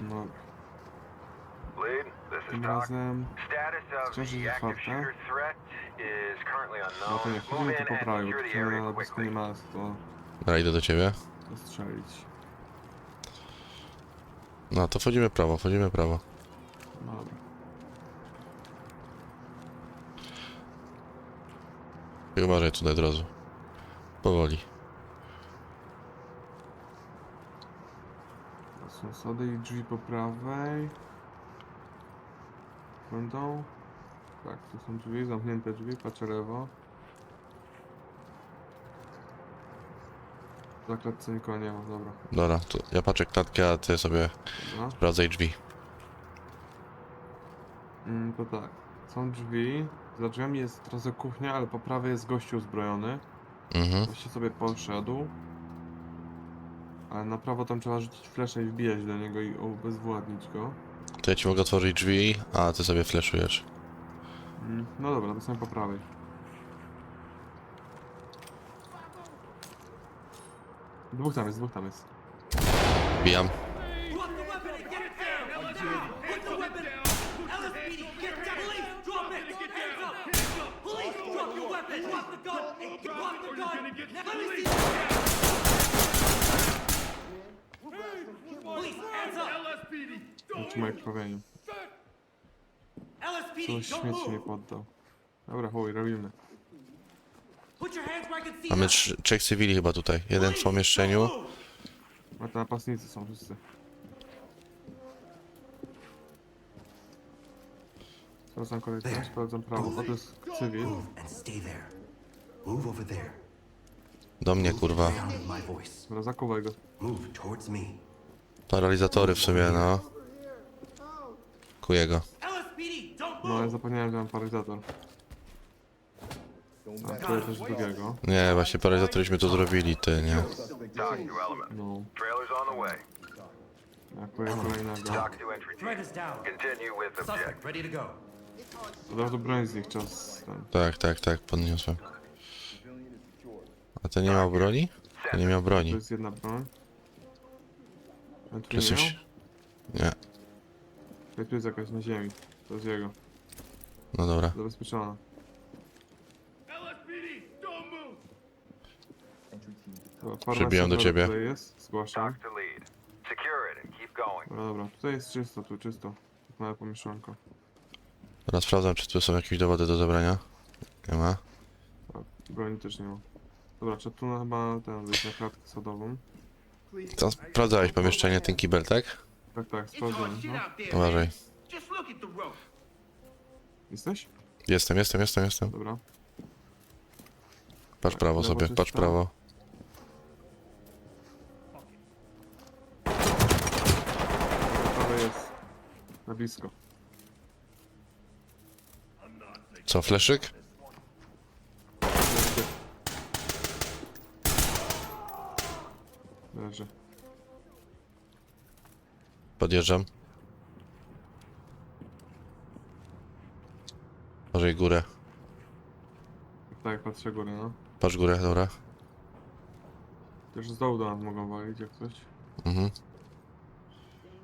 No, Lead, this is tym razem... Status of Wciąż the jest currently No to nie, unknown. wchodzimy tu po tutaj area na blisko nie ma to Dobra, idę do ciebie. strzelić. No to wchodzimy prawo, wchodzimy prawo. No dobra. I uważaj tutaj od razu. Powoli. To są schody i drzwi po prawej. Będą? Tak, tu są drzwi, zamknięte drzwi, patrzę lewo. Za klatce nikogo nie ma, dobra. Dobra, to ja patrzę klatkę, a ty sobie dobra. sprawdzaj drzwi. Mm, to tak, są drzwi. Za drzwiami jest trochę kuchnia, ale po prawej jest gościu uzbrojony. Mhm. Gościu sobie poszedł. Ale na prawo tam trzeba rzucić fleszę i wbijać do niego i obezwładnić go. To ja ci mogę otworzyć drzwi, a ty sobie fleszujesz. Mm, no dobra, to są po prawej. Dwóch tam jest, dwóch tam jest. Bijam. Drop the gun! Drop the gun! Let me see Police, hands up! Trzymaj krwawienie. LSPD, Coś śmieci nie poddał. Dobra, chuj, robimy. Mamy trz- trzech cywili chyba tutaj. Jeden w pomieszczeniu. A te napastnicy są wszyscy. Sprawdzam kolejkę, sprawdzam prawo. O, to jest cywil. and stay there. Move over there. Do mnie kurwa. Sound of my voice. Dobra, zakuwaj go. Move towards me. Paralizatory w sumie, no. Kuję go. No, ja zapomniałem, że mam paryzator. A, tu jest też drugiego. Nie, właśnie paralizatoryśmy to zrobili, ty, nie. Talk to element. No, Trailers on the way. dziękuję kolejnego. Talk to entry Threat team. is down. Continue with objective. Suspect ready to go. Od razu broń z nich czas ten. Tak, tak, tak, podniosłem. A ten nie miał broni? To nie miał broni. jest jedna broń. A tu nie coś... Nie, Ej, Tu jest jakaś na ziemi. To jest jego. no dobra. Zabezpieczona. Dobra, Przybijam do ciebie. Tutaj jest, zgłaszam. Talk to lead. Secure it and keep going. Dobra, dobra, tutaj jest czysto, tu czysto. Tak Małe pomieszczonko. Teraz sprawdzam, czy tu są jakieś dowody do zabrania. Nie ma. A, broni też nie ma. Dobra, trzeba tu na chyba ten wyjść na klatkę sadową. To sprawdzałeś pomieszczenie, ten kibel, tak? Tak, tak, sprawdzamy. No. Uważaj. Jesteś? Jestem, jestem, jestem, jestem. Dobra. Patrz prawo Lewo sobie, czysto. patrz prawo. Prawe jest. Na blisko. Co, fleszyk? Leży. Leży. Podjeżdżam. Uważaj górę. Tak, patrzę górę, no. Patrz górę, dobra. Też z dołu do nas mogą walić, jak coś. Mhm.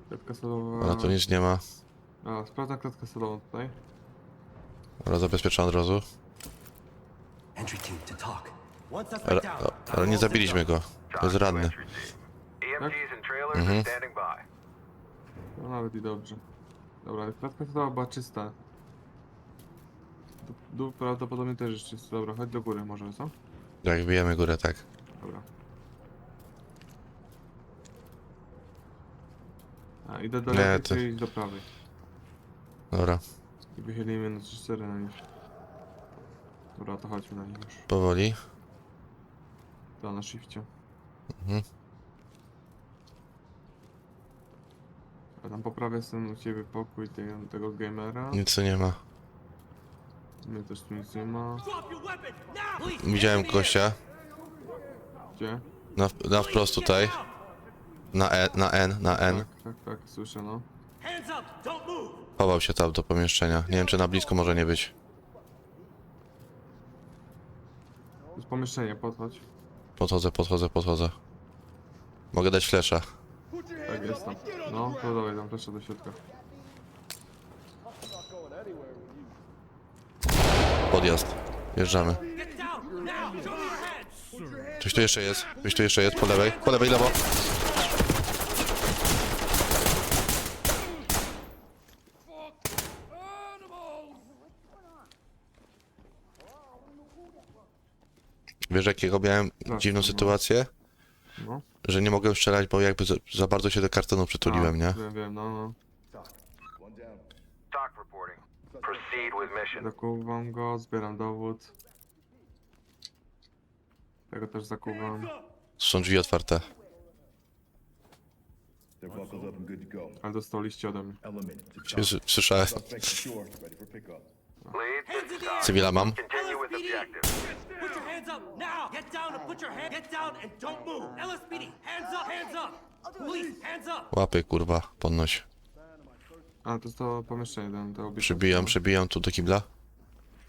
Klatka sadowa. Ale tu nic nie ma. A, sprawdzam klatkę sadową tutaj. Dobra, zabezpieczam od razu. Entry team to talk. One Ale, suspect down. o, ale nie zabiliśmy go. To jest ranny. Entry team. EMTs and trailers are standing by. No nawet i dobrze. Dobra, klatka sadowa była czysta. Dół- Dół prawdopodobnie też jest czysty. Dobra, chodź do góry może, co? Jak bijemy górę, tak. Dobra. A, idę do Nie, lewej, to- ty idź do prawej. Dobra, I wychylimy na 3-4 na nich. Dobra, to chodźmy na nich już. powoli. To na shifcie. Mhm. A tam po prawej ten u ciebie pokój tego, tego gamera. Nic tu nie ma. My też tu nic nie ma. Widziałem gościa. Gdzie? Na, na wprost tutaj. Na E, na N, na N. Tak, tak, tak, słyszę no. Chował się tam do pomieszczenia. Nie wiem, czy na blisko może nie być. To jest pomieszczenie, podchodź. Podchodzę, podchodzę, podchodzę. Mogę dać flesza. Tak Jest tam. No, to dawaj tam proszę do środka. Podjazd. Hands! Coś tu jeszcze jest. Coś tu jeszcze jest. Po lewej. Po lewej, lewo. Wiesz jakiego miałem Tak, dziwną sytuację? No. Że nie mogłem strzelać, bo jakby za, za bardzo się do kartonu przytuliłem, nie? Wiem, wiem, no, no. Talk reporting. Proceed with mission. Zakuwam go, zbieram dowód. Tego też zakuwam. Są drzwi otwarte. They're buckled up and good to go. Ale dostał liście ode mnie. Element to Się top. s- Słyszałem. Suspect secure, ready for pickup. Lead, Hands this in is the talk. air! Cywila mam. Continue with objective. Put your hands up now! Get down and put your hand. Get down and don't move. LSPD, hands up, hands up. Police, hands up. Łapy, kurwa, podnoś. A, to jest to pomieszczenie, to Przybijam, przybijam tu do kibla.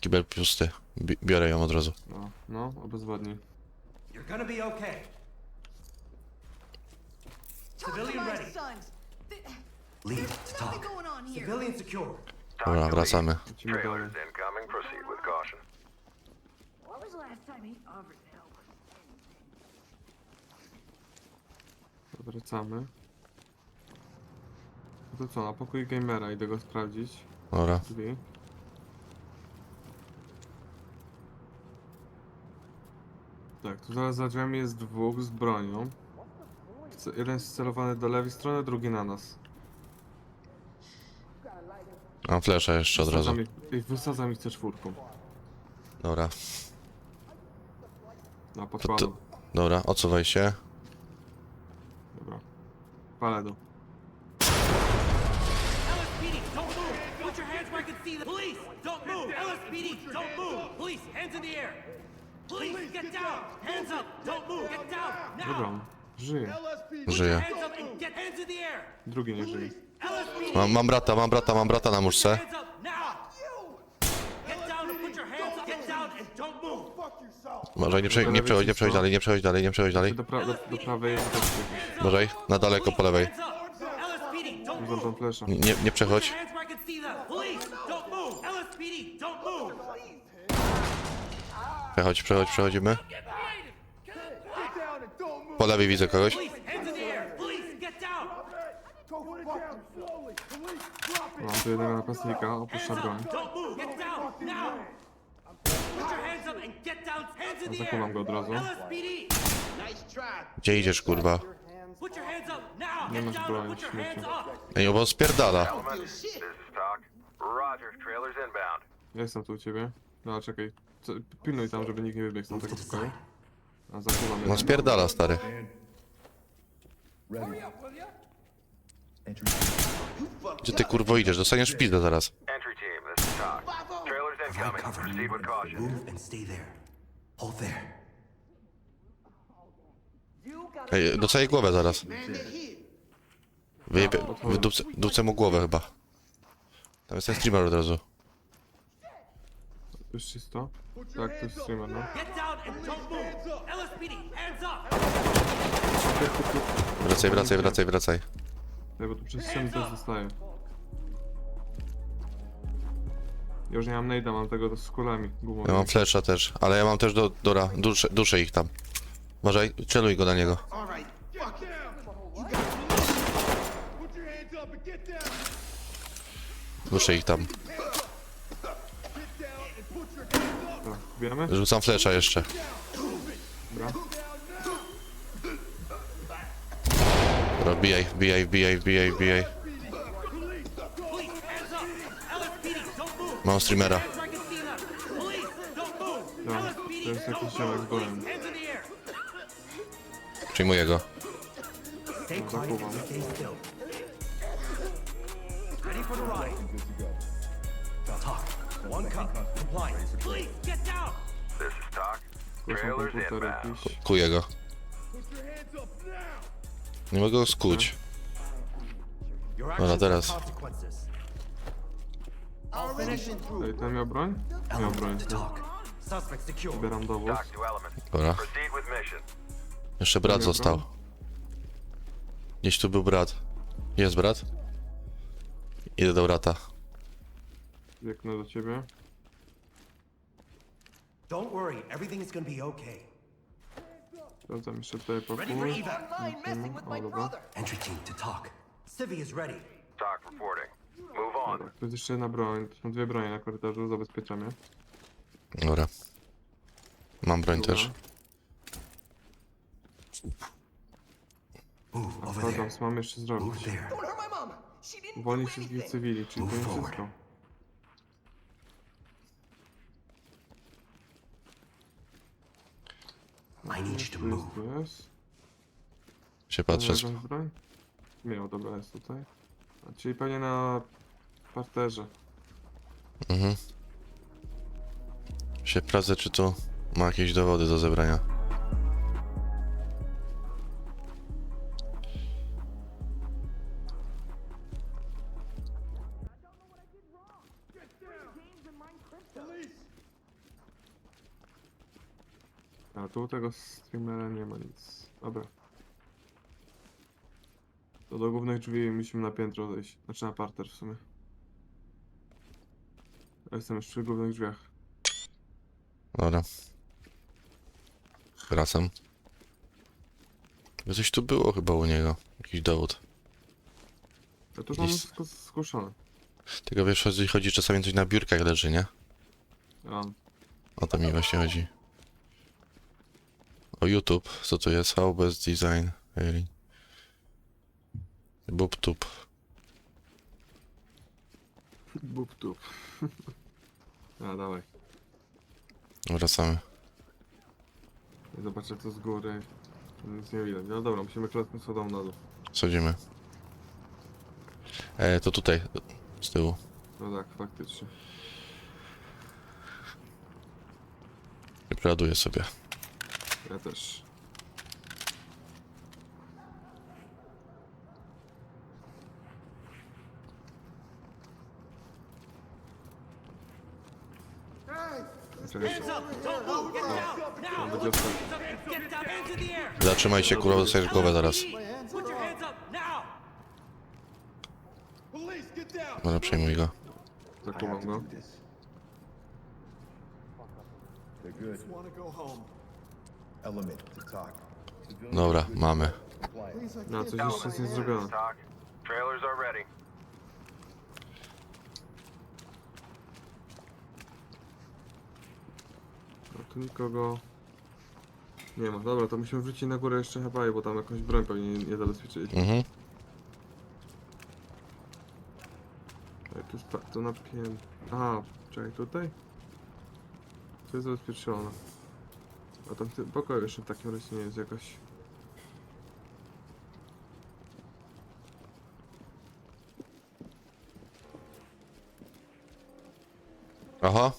Kibel pusty. Bi biorę ją od razu. No, no, obezwładnij. You're gonna be okay. Talk to Civilian my ready. sons. Th- Lead There's to nothing talk. going on here. Civilian secure. Dobra, wracamy. Lecimy dalej. Trailers incoming. Proceed with Wracamy. No to co, na pokój gamera, idę go sprawdzić. Dobra. Drzwi. Tak, tu zaraz za drzwiami jest dwóch z bronią. Jeden scelowany do lewej strony, drugi na nas. Mam flesza jeszcze od razu. Wysadzam ich- ich- Wysadzam ich C4. Dobra. Na To, podkładu. to, dobra, odsuwaj się. Dobra. Palę do. LSPD, don't move. Put your hands where I can see them. Police, don't move. LSPD, don't move. Police, hands in the air. Police, get down. Hands up. Don't move. Get down now. Dobra, żyje. Żyje. Hands up and get hands in the air. Drugi nie żyje. LSPD, Mam, mam brata, mam brata, mam brata na muszce. hands up now. Get down and put your hands up. Get down and don't move. Uważaj, nie, przechodź, nie przechodź, nie przechodź dalej, nie przechodź dalej, nie przechodź dalej. Do, pra do, do prawej. Uważaj, na daleko po lewej. Flesza. Nie, nie przechodź. Przechodź, przechodź, przechodzimy. Po lewej widzę kogoś. Mam tu jednego napastnika, opuszcza Hands broń. up. Don't move. Get down now. Put your hands up and get Zakuwam air. go od razu. Gdzie idziesz, kurwa? Nie masz broni, up. Ej, bo spierdala. Ja jestem tu u ciebie. No czekaj. Co, pilnuj tam, żeby nikt nie wybiegł tamtego the pokoju. A zakuwam No jeden. spierdala, stary. Gdzie ty, kurwo, idziesz? Dostaniesz pizdę zaraz. Entry team. This is talk. Trailers incoming. Proceed with caution. Move and stay there. Hold there. Ej, dostaję głowę zaraz. Wyjebie, wydupcę, dupcę mu głowę chyba. Tam jest ten streamer od razu. Już czysto? Tak, to jest streamer, no. Get down and don't move. LSPD, hands up. Wracaj, wracaj, wracaj, wracaj. Ja bo tu przez ściany też dostaję. Już nie mam nejda, mam tego z kulami gumowymi. Ja mam flesza też, ale ja mam też do, Dora, duszę, duszę ich tam. Uważaj, celuj go na niego. Duszę ich tam. Dobra, Wiemy? Rzucam flesza jeszcze. Dobra. Dobra, bijaj, bijaj, bijaj, bijaj, bijaj. Move. Dobra, LSPD, to jest jakiś ziomek z. Przyjmuję go. Quiet Zakuwam. Ready for the ride. Talk. One cup. Compliance. Police, get down. This is talk. Zgłaszam Trailers komputer inbound. jakiś. Kuję go. Nie mogę go skuć. Your actions have teraz. consequences. Ej, ten miał broń? Miał broń. Element to talk. Suspect secure. Zbieram dowód. Talk to element. Dobra. Proceed with mission. Jeszcze brat Dobra. został. Gdzieś tu był brat. Jest brat? Idę do brata. Biegnę do ciebie. Don't worry, everything is gonna be okay. Sprawdzam jeszcze tutaj pokój. My O, dobra. brother. Entry team to talk. Civvy is ready. Talk reporting. Move on. Dobra, tu jest jeszcze jedna broń. To są dwie bronie na korytarzu, zabezpieczamy. Dobra. Mam broń Dobra. też. Move over Co there. mam jeszcze Move zrobić? there. Don't hurt my mom. She didn't Uwolnić do wszystkich anything. cywili, czyli to Move nie forward. wszystko. I need you to Tu move. jest, tu jest. Się patrzę. jakąś broń? Miał, dobra, jest tutaj. Czyli pewnie na parterze. Mhm. Się sprawdzę, czy tu ma jakieś dowody do zebrania. A tu tego streamera nie ma nic. Dobra. To do głównych drzwi musimy na piętro zejść. Znaczy na parter w sumie. Ja jestem już przy głównych drzwiach. Dobra. Wracam. Coś tu było chyba u niego. Jakiś dowód. Ja tu mam wszystko skuszone. Tylko wiesz, co chodzi, czasami coś na biurkach leży, nie? A, O to mi właśnie chodzi. O YouTube, co to jest? How best design. Really? BoobTube. bub tup. A, dawaj. Wracamy. I Zobaczę co z góry. Nic nie widać. No dobra, musimy klatkę schodą na dół. Schodzimy. E, to tutaj, z tyłu. No tak, faktycznie. Przeładuję sobie. Ja też. Czekaj, Hands up! Don't move! Get down! to Now! będzie ostatni. Hands up! Get down! Air! Zatrzymaj się, kurwa, dostajesz głowę zaraz. Dobra, przejmuj go. I have Zakumam to go. do this. They're good. Wanna go home. Element to talk. Dobra, mamy. No, coś jeszcze jest nie zrobione. Talk. Trailers are ready. Tu nikogo nie ma. Dobra, to musimy wrzucić na górę jeszcze chyba, bo tam jakąś broń pewnie nie, nie zabezpieczyli. Mhm. Ej, tu jest pa- to na pię... Aha, czekaj, tutaj? To jest zabezpieczone. A tam w tym pokoju jeszcze w takim razie nie jest jakoś... Aha.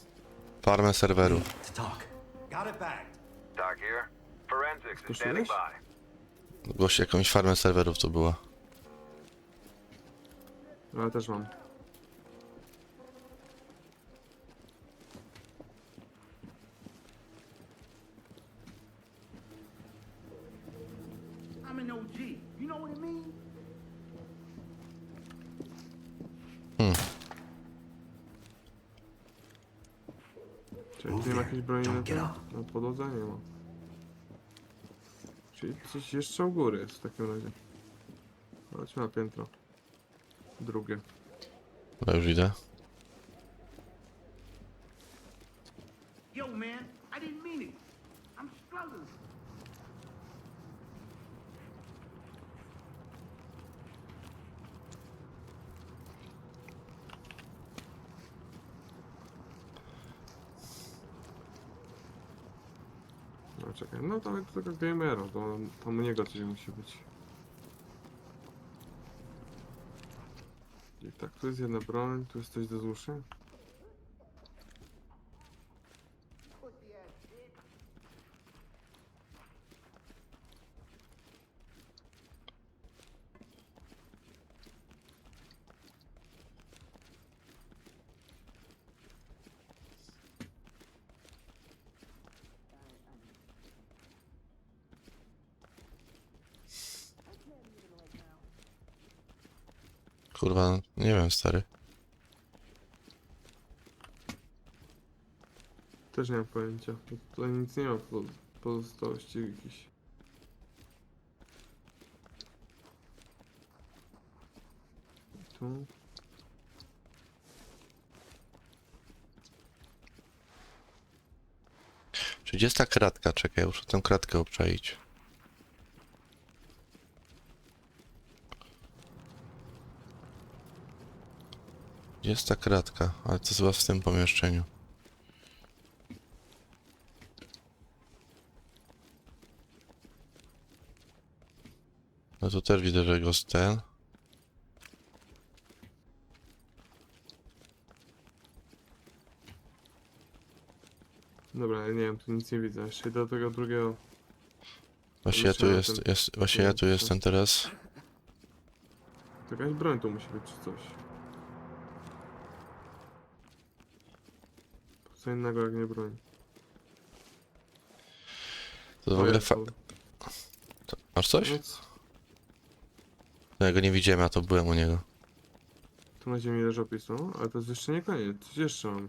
Farmę serwerów. Got it bagged. Talk here. Forensics is standing Skuszyłeś? by. Gość jakąś farmę serwerów to była. No, ale też mam. Get up. na podłodze? Nie ma. Czyli coś jeszcze u góry jest w takim razie. Chodźmy na piętro. Drugie. Dobra, już idę. Yo, man, I didn't mean it. I'm struggling. No to to tego gamera, to tam u niego coś musi być. I tak, tu jest jedna broń, tu jest coś do złuszy. Kurwa, nie wiem, stary. Też nie mam pojęcia. bo Tutaj nic nie ma po pozostałości jakichś. Tu. Czy gdzie jest ta kratka? Czekaj, muszę tę kratkę obczaić. Jest ta kratka? Ale to chyba w tym pomieszczeniu. No tu też widzę, że go ten. Dobra, ja nie wiem, tu nic nie widzę. Jeszcze do tego drugiego. Właśnie ja tu Myślałem, jest, ten- jest, właśnie ja tu jestem teraz. To jakaś broń tu musi być czy coś. Co innego jak nie broń. To w ogóle fa... tu. Masz coś? Nic. No, ja go nie widziałem, a to byłem u niego. Tu na ziemi leży opis, no, ale to jest jeszcze nie koniec. Coś jeszcze mam.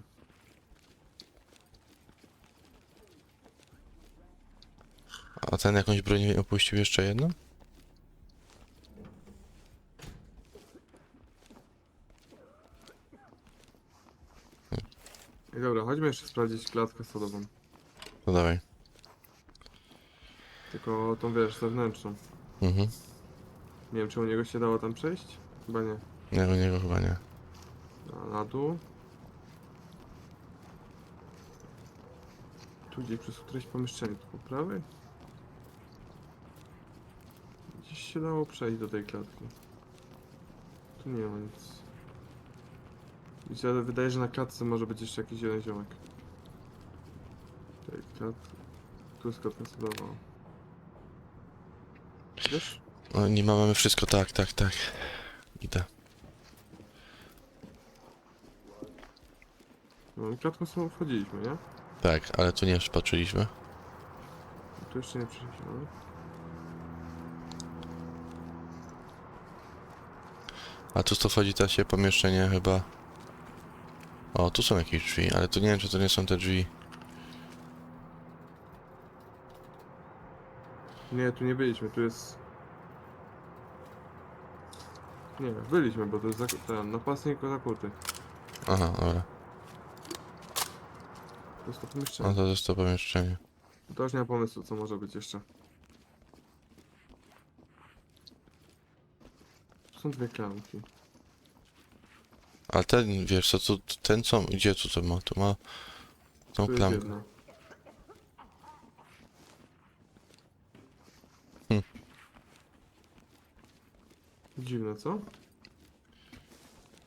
A ten jakąś broń opuścił jeszcze jedną? Chodźmy jeszcze sprawdzić klatkę sodową. No dawaj. Tylko tą wiesz, zewnętrzną. Mhm. Nie wiem, czy u niego się dało tam przejść? Chyba nie. Nie, u niego chyba nie. Na, na dół. Tu gdzieś przez któreś pomieszczenie, tu po prawej? Gdzieś się dało przejść do tej klatki. Tu nie ma nic. Mi się wydaje, że na klatce może być jeszcze jakiś jeden ziomek. Tej klat... Tu sodowa. Wiesz? No nie ma, mamy wszystko, tak, tak, tak. Idę. No, klatką sodową wchodziliśmy, nie? Tak, ale tu nie patrzyliśmy. Tu jeszcze nie przyszliśmy, no. A tu to wchodzi teraz się pomieszczenie chyba. O, tu są jakieś drzwi, ale tu nie wiem, czy to nie są te drzwi. Nie, tu nie byliśmy, tu jest... Nie, byliśmy, bo to jest zaku- ten napastnik zakuty. Aha, dobra. To jest to No pomieszczenie. to jest to pomieszczenie. To już nie mam pomysłu, co może być jeszcze. Są dwie klamki. Ale ten, wiesz co, tu, ten co, gdzie tu to ma? Tu ma tą Tu jest klamkę. jedna. Hm. Dziwne, co?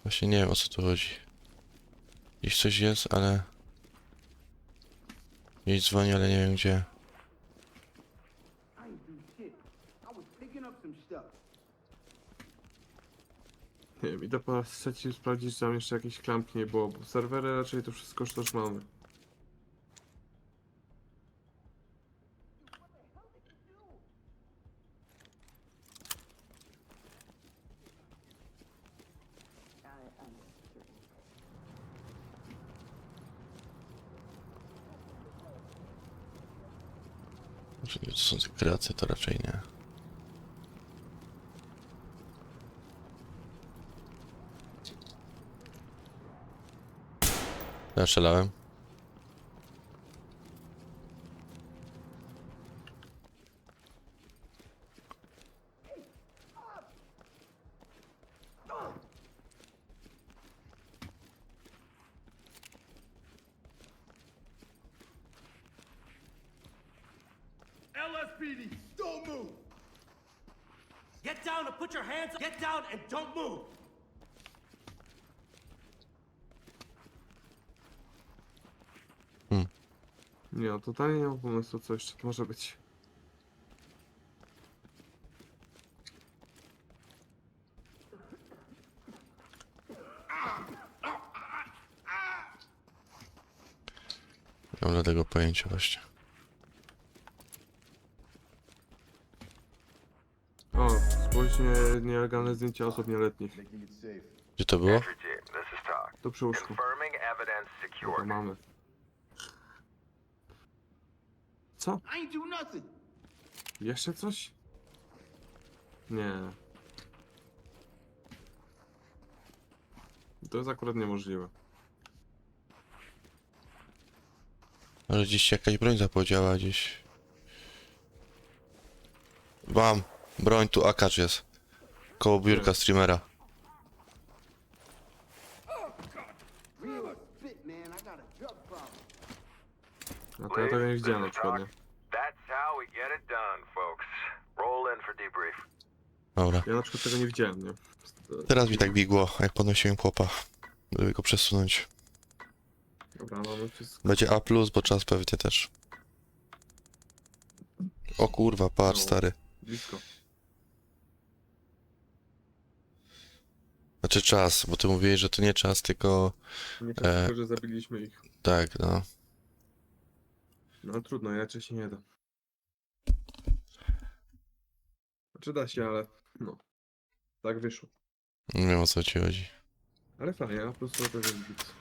Właśnie nie wiem o co tu chodzi. Gdzieś coś jest, ale... Gdzieś dzwoni, ale nie wiem gdzie. I ain't do shit. I was picking up some stuff. Nie wiem, idę po raz trzeci sprawdzić, czy tam jeszcze jakieś klamki nie było, bo serwery raczej to wszystko już też mamy. To są te kraty, to raczej nie. Ja strzelałem. LSPD, don't move. Get down and put your hands up. Get down and don't move. Nie, no totalnie nie mam pomysłu, co jeszcze to może być. Nie mam dlatego pojęcia właśnie. O, spójrz, nie, nielegalne zdjęcia osób nieletnich. Gdzie to było? Entry team, this is Talk. To przy łóżku. Confirming evidence To secured. mamy. Co? I ain't do nothing. Jeszcze coś? Nie. To jest akurat niemożliwe. Może gdzieś się jakaś broń zapodziała gdzieś. Mam. Broń tu akacz jest. Koło biurka streamera. Real spit, man. I got a drug problem. A to ja tego nie widziałem na przykład, nie? That's how we get it done, folks. Roll in for debrief. Dobra. Ja na przykład tego nie widziałem, nie? Teraz mi tak bigło, jak podnosiłem chłopa. Żeby go przesunąć. Dobra, mamy wszystko. Będzie A+, bo czas pewnie też. O kurwa, patrz No. stary. Blisko. Znaczy czas, bo ty mówiłeś, że to nie czas, tylko... Nie E. tylko, że zabiliśmy ich. Tak, no. No trudno, inaczej się nie da. Znaczy da się, ale no. Tak wyszło. Nie wiem o co ci chodzi. Ale fajnie, a po prostu to jest git.